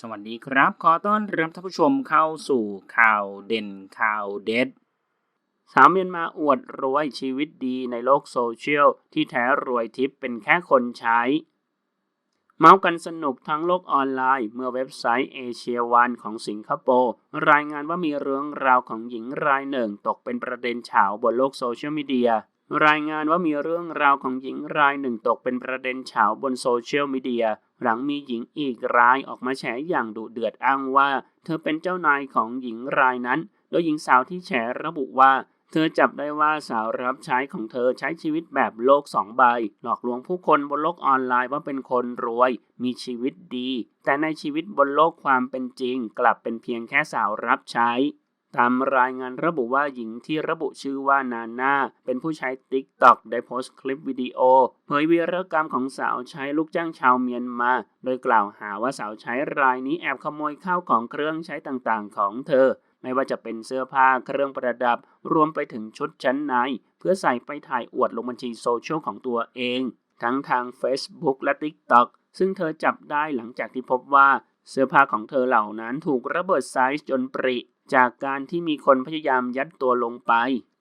สวัสดีครับ ขอต้อนรับท่านผู้ชมเข้าสู่ข่าวเด่นข่าวเด็ด สาวเมียนมาอวดรวยชีวิตดีในโลกโซเชียล ที่แท้รวยทิปเป็นแค่คนใช้ เมาส์กันสนุกทั้งโลกออนไลน์ เมื่อเว็บไซต์เอเชียวันของสิงคโปร์รายงานว่ามีเรื่องราวของหญิงรายหนึ่งตกเป็นประเด็นเฉาบนโลกโซเชียลมีเดีย รายงานว่ามีเรื่องราวของหญิงรายหนึ่งตกเป็นประเด็นเฉาบนโซเชียลมีเดีย หลังมีหญิงอีกรายออกมาแฉอย่างดุเดือดอ้างว่า เธอเป็นเจ้านายของหญิงรายนั้น โดยหญิงสาวที่แฉระบุว่า เธอจับได้ว่าสาวรับใช้ของเธอใช้ชีวิตแบบโลกสองใบ หลอกลวงผู้คนบนโลกออนไลน์ว่าเป็นคนรวย มีชีวิตดี แต่ในชีวิตบนโลกความเป็นจริง กลับเป็นเพียงแค่สาวรับใช้ ตามรายงานระบุว่าหญิงที่ระบุชื่อว่านาน่าเป็นผู้ใช้ TikTok ได้โพสต์คลิปวิดีโอ เผยวีรกรรมของสาวใช้ลูกจ้างชาวเมียนมา โดยกล่าวหาว่าสาวใช้รายนี้แอบขโมยข้าวของเครื่องใช้ต่างๆ ของเธอ ไม่ว่าจะเป็นเสื้อผ้าเครื่องประดับ รวมไปถึงชุดชั้นใน เพื่อใส่ไปถ่ายอวดลงบัญชีโซเชียลของตัวเอง ทั้งทาง Facebook และ TikTok ซึ่งเธอจับได้หลังจากที่พบว่าเสื้อผ้าของเธอเหล่านั้นถูกระเบิดไซส์จนปริ จากการที่มีคนพยายามยัดตัวลงไป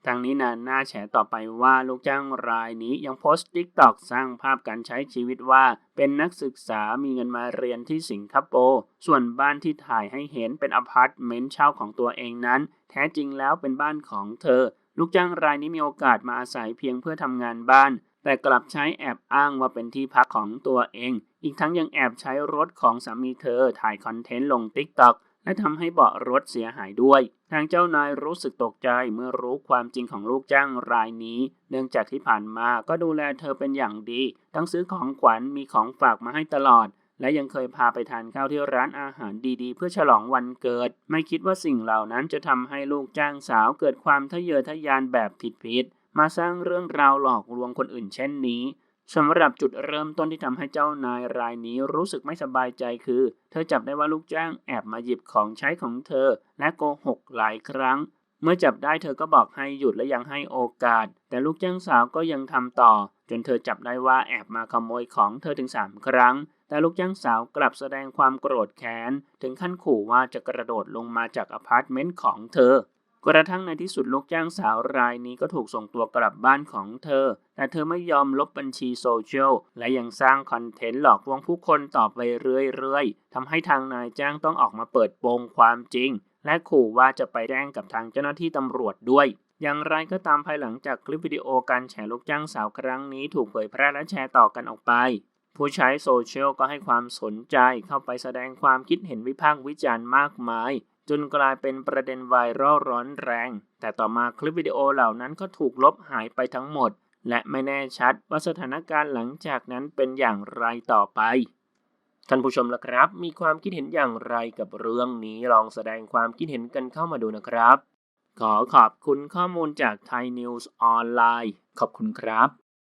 ทางนี้นาน่าแฉต่อไปว่าลูกจ้างรายนี้ยังโพสต์ TikTok สร้างภาพการใช้ชีวิตว่า เป็นนักศึกษามีเงินมาเรียนที่สิงคโปร์ส่วนบ้านที่ถ่ายให้เห็นเป็นอพาร์ตเมนต์เช่าของตัวเองนั้น แท้จริงแล้วเป็นบ้านของเธอ ลูกจ้างรายนี้มีโอกาสมาอาศัยเพียงเพื่อทำงานบ้าน แต่กลับใช้แอบอ้างว่าเป็นที่พักของตัวเอง อีกทั้งยังแอบใช้รถของสามีเธอถ่ายคอนเทนต์ลง TikTok และทำให้เบาะรถเสียหายด้วย ทางเจ้านายรู้สึกตกใจเมื่อรู้ความจริงของลูกจ้างรายนี้ เนื่องจากที่ผ่านมาก็ดูแลเธอเป็นอย่างดี ทั้งซื้อของขวัญมีของฝากมาให้ตลอด และยังเคยพาไปทานข้าวที่ร้านอาหารดีๆ เพื่อฉลองวันเกิด ไม่คิดว่าสิ่งเหล่านั้นจะทำให้ลูกจ้างสาวเกิดความทะเยอทะยานแบบผิดๆมาสร้างเรื่องราวหลอกลวงคนอื่นเช่นนี้ สำหรับจุดเริ่มต้นที่ทำให้เจ้านายรายนี้รู้สึกไม่สบายใจคือ เธอจับได้ว่าลูกจ้างแอบมาหยิบของใช้ของเธอ และโกหกหลายครั้ง เมื่อจับได้เธอก็บอกให้หยุดและยังให้โอกาส แต่ลูกจ้างสาวก็ยังทำต่อ จนเธอจับได้ว่าแอบมาขโมยของเธอถึง 3 ครั้ง แต่ลูกจ้างสาวกลับแสดงความโกรธแค้นถึงขั้นขู่ว่าจะกระโดดลงมาจากอพาร์ตเมนต์ของเธอ กระทั่งในที่สุดลูกจ้างสาวรายนี้ก็ถูกส่งตัวกลับบ้านของเธอ แต่เธอไม่ยอมลบบัญชีโซเชียล และยังสร้างคอนเทนต์หลอกลวงผู้คนต่อไปเรื่อยๆทำให้ทางนายจ้างต้องออกมาเปิดโปงความจริง และขู่ว่าจะไปแจ้งกับทางเจ้าหน้าที่ตำรวจด้วย อย่างไรก็ตามภายหลังจากคลิปวิดีโอการแฉลูกจ้างสาวครั้งนี้ถูกเผยแพร่และแชร์ต่อกันออกไปผู้ใช้โซเชียลก็ให้ความสนใจเข้าไปแสดงความคิดเห็นวิพากษ์วิจารณ์มากมาย จนกลายเป็นประเด็นไวรัลร้อนแรง แต่ต่อมาคลิปวิดีโอเหล่านั้นก็ถูกลบหายไปทั้งหมด และไม่แน่ชัดว่าสถานการณ์หลังจากนั้นเป็นอย่างไรต่อไป ท่านผู้ชมล่ะครับ มีความคิดเห็นอย่างไรกับเรื่องนี้ลองแสดงความคิดเห็นกันเข้ามาดูนะครับ ขอขอบคุณข้อมูลจากไทยนิวส์ออนไลน์ขอบคุณครับ